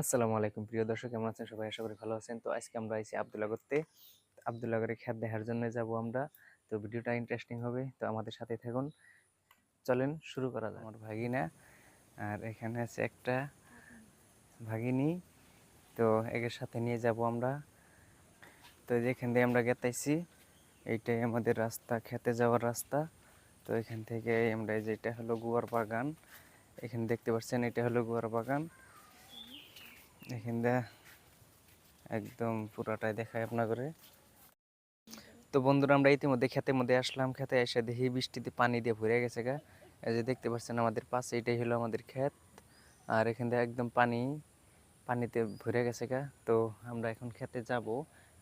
আসসালামু আলাইকুম। প্রিয় দর্শক, কেমন আছেন? সবাই আশা করি ভালো আছেন। তো আজকে আমরা আইছি আব্দুল্লাহ করতে। আব্দুল্লাহরের খ্যাত দেখার জন্য যাব আমরা। তো ভিডিওটা ইন্টারেস্টিং হবে। তো আমাদের সাথে থাকুন। চলেন শুরু করা যাক। আমার ভাগিনা, আর এখানে আছে একটা ভাগিনী। তো একের সাথে নিয়ে যাব আমরা। তো যেখান দিয়ে আমরা গেতাইছি, এইটাই আমাদের রাস্তা, খেতে যাওয়ার রাস্তা। তো এখান থেকে আমরা এই যে এটা হলো গুয়ার বাগান। এখানে দেখতে পাচ্ছেন, এটা হলো গুয়ার বাগান। এখান দিয়ে একদম পুরাটাই দেখায় আপনা করে তো বন্ধুরা, আমরা ইতিমধ্যে খেতের মধ্যে আসলাম। খেতে এসে দেখি বৃষ্টিতে পানি দিয়ে ভরে গেছে গা। এই যে দেখতে পাচ্ছেন আমাদের পাশে, এটাই হলো আমাদের ক্ষেত। আর এখান দিয়ে একদম পানি, পানিতে ভরে গেছে গা। তো আমরা এখন খেতে যাব।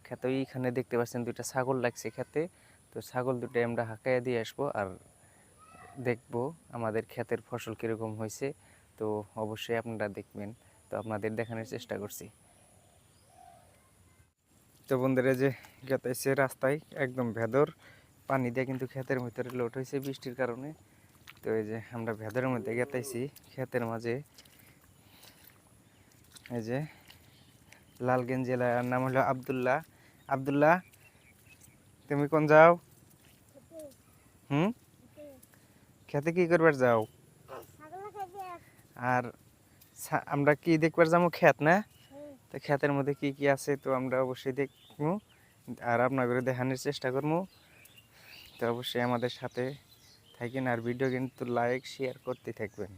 খেতে ওইখানে দেখতে পাচ্ছেন দুইটা ছাগল লাগছে খেতে তো ছাগল দুটো আমরা হাঁকাইয়া দিয়ে আসব আর দেখব আমাদের ক্ষেতের ফসল কীরকম হয়েছে। তো অবশ্যই আপনারা দেখবেন। তো আপনাদের দেখানোর চেষ্টা করছি। তো বন্ধুরা যে গেতাইছে রাস্তায় একদম ভেদর। পানি দিয়ে কিন্তু ক্ষেতের ভিতরে লোট হয়েছে বৃষ্টির কারণে। তো এই যে আমরা ভেদরের মধ্যে গেতাইছি ক্ষেতের মাঝে। এই যে লালগঞ্জ জেলার নাম হলো আবদুল্লাহ। আবদুল্লাহ তুমি কোন যাও? হুম? খেতে কি করবার যাও? আর আমরা কি দেখবার যাব ক্ষেত না? তো ক্ষেতের মধ্যে কি কি আছে তো আমরা অবশ্যই দেখব। আর আপনাদের দেখানোর চেষ্টা করব। তো অবশ্যই আমাদের সাথে থাকেন আর ভিডিও কিন্তু লাইক শেয়ার করতে থাকবেন।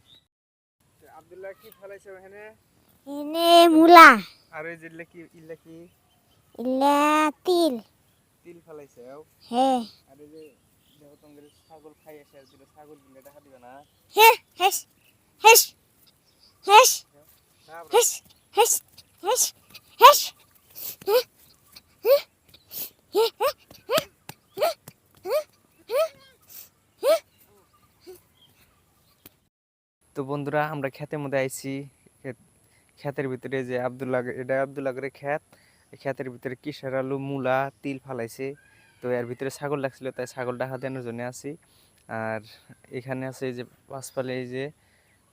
আব্দুল্লাহ কি ফলাইছে এখানে? এনে মূলা। আর ওই জিল্লে কি ইল্লা কি ইলা তিল। তিল ফলাইছে হে আর এই যে তোমাদের ছাগল খাই আসে আর ছাগল দিলে দেখা দিবে না? হে হেস হেস। তো বন্ধুরা, আমরা ক্ষেতের মধ্যে আইছি। ক্ষেতের ভিতরে যে আবদুল্লাহ এটা আবদুল্লাহ করে ক্ষেত। ক্ষেতের ভিতরে কিসের আলু, মূলা, তিল ফালাইছে। তো এর ভিতরে ছাগল লাগছিল তাই ছাগল ডাকা দেওয়ার জন্য আছি। আর এখানে আছে যে পাঁচপালে যে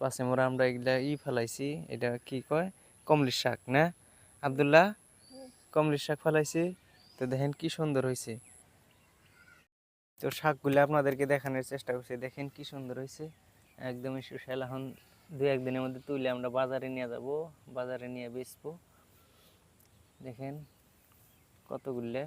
পাশে মোড়া আমরা এগুলা ই ফালাইছি, এটা কি কয়? কমলির শাক, না? আবদুল্লাহ কমলির শাক ফালাইছি, তো দেখেন কি সুন্দর হয়েছে তো শাকগুলো আপনাদেরকে দেখানোর চেষ্টা করছি, দেখেন কি সুন্দর হয়েছে একদমই সুশাল এখন দু একদিনের মধ্যে তুলে আমরা বাজারে নিয়ে যাব, বাজারে নিয়ে বেচবো। দেখেন কতগুলো।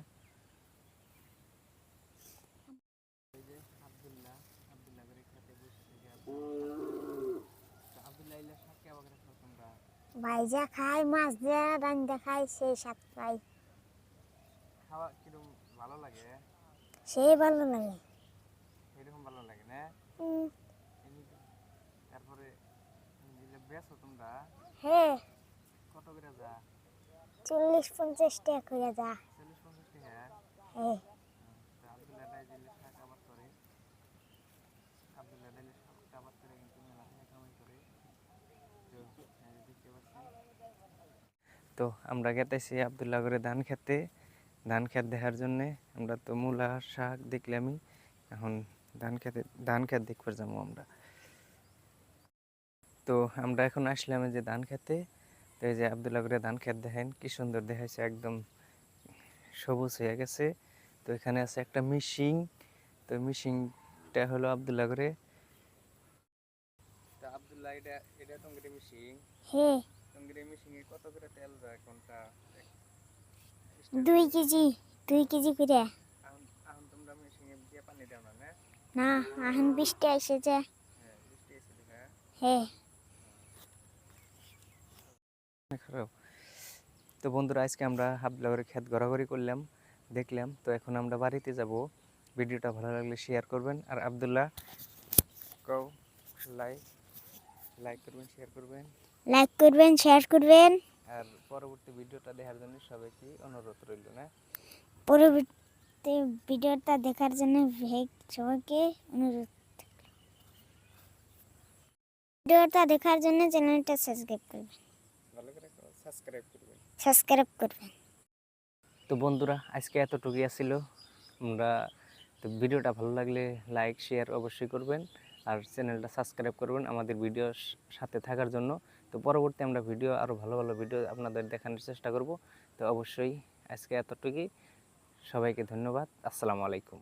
ভাইজা খাই মাছ দিয়া রান্দা খাই সেই সাত পাই খাওয়া কীরকম ভালো লাগে? সেই ভালো লাগে। এরকম ভালো লাগে না? উম, তারপরে বেচো তোমরা? হে কত করে যা? চল্লিশ পঞ্চাশ টাকা করে যা। চল্লিশ পঞ্চাশ টাকা? হে আবদুল্লাহ ডাই দিলে শাক আবাদ করে আবদুল্লাহ ডাইলে শাক আবাদ করে কিন্তু মেলা টাকা কামাই করে তো এই যে দেখতে পাচ্ছেন তো আমরা গেতেছি আবদুল্লাহ করে ধান খেতে। ধান খেত দেখার জন্যে আমরা তো মূলা শাক দেখলামই এখন ধান খেতে ধান খেত দেখবার যাব আমরা। তো আমরা এখন আসলাম যে ধান খেতে। তো এই যে আবদুল্লাহ করে ধান খেত দেখেন কি সুন্দর দেখাইছে একদম সবুজ হয়ে গেছে। তো এখানে আছে একটা মিশিং। তো মিশিংটা হলো আবদুল্লাহ করে। আবদুল্লাহ এটা এটা মিশিং। হে তোমাদের মিশিং কত করে তেল যায় কোনটা? দুই কেজি দুই কেজি করে। তোমরা দিয়ে পানি দাও না না? বৃষ্টি যে হ্যাঁ বৃষ্টি এসে দিবে হে খারাপ। তো বন্ধুরা আজকে আমরা হাফ হাবলাগরের ক্ষেত ঘোরাঘুরি করলাম দেখলাম। তো এখন আমরা বাড়িতে যাব। ভিডিওটা ভালো লাগলে শেয়ার করবেন। আর আবদুল্লাহ কও লাইক লাইক করবেন শেয়ার করবেন। লাইক করবেন শেয়ার করবেন। আর পরবর্তী ভিডিওটা দেখার জন্য সবাইকে অনুরোধ রইল না? পরবর্তী ভিডিওটা দেখার জন্য সবাইকে অনুরোধ। ভিডিওটা দেখার জন্য চ্যানেলটা সাবস্ক্রাইব করবেন। ভালো করে সাবস্ক্রাইব করবেন। সাবস্ক্রাইব করবেন। তো বন্ধুরা আজকে এতটুকুই ছিল আমরা তো ভিডিওটা ভালো লাগলে লাইক শেয়ার অবশ্যই করবেন। আর চ্যানেলটা সাবস্ক্রাইব করবেন আমাদের ভিডিওর সাথে থাকার জন্য। তো পরবর্তী আমরা ভিডিও আরও ভালো ভালো ভিডিও আপনাদের দেখানোর চেষ্টা করব। তো অবশ্যই আজকে এতটুকুই। সবাইকে ধন্যবাদ। আসসালামু আলাইকুম।